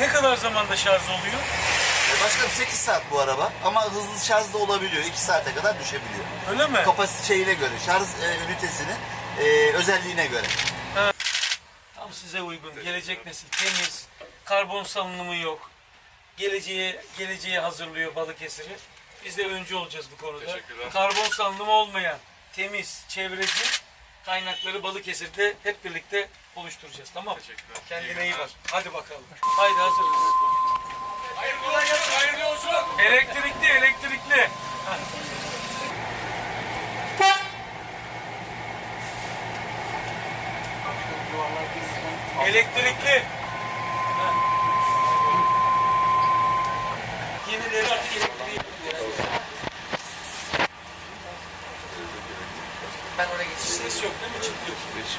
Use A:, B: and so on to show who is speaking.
A: Ne kadar zamanda şarj oluyor?
B: E, Başkanım 8 saat bu araba ama hızlı şarj da olabiliyor. 2 saate kadar düşebiliyor.
A: Öyle mi?
B: Kapasite şeyine göre, şarj e, ünitesinin e, özelliğine göre.
A: Tam size uygun. Gelecek nesil temiz, karbon salınımı yok. Geleceğe geleceğe hazırlıyor Balıkesir'i. Biz de öncü olacağız bu konuda.
C: Teşekkürler.
A: Karbon salınımı olmayan, temiz, çevreci kaynakları Balıkesir'de hep birlikte oluşturacağız. Tamam mı?
C: Teşekkürler.
A: Kendine iyi bak. Hadi bakalım. Haydi hazırız.
C: Hayırlı kolay gelsin. Hayırlı yolculuk.
A: Elektrikli, elektrikli. Elektrikli. Yenileri
D: Ben oraya geçeyim.
A: Ses yok değil mi? Çıt yok. Hiç.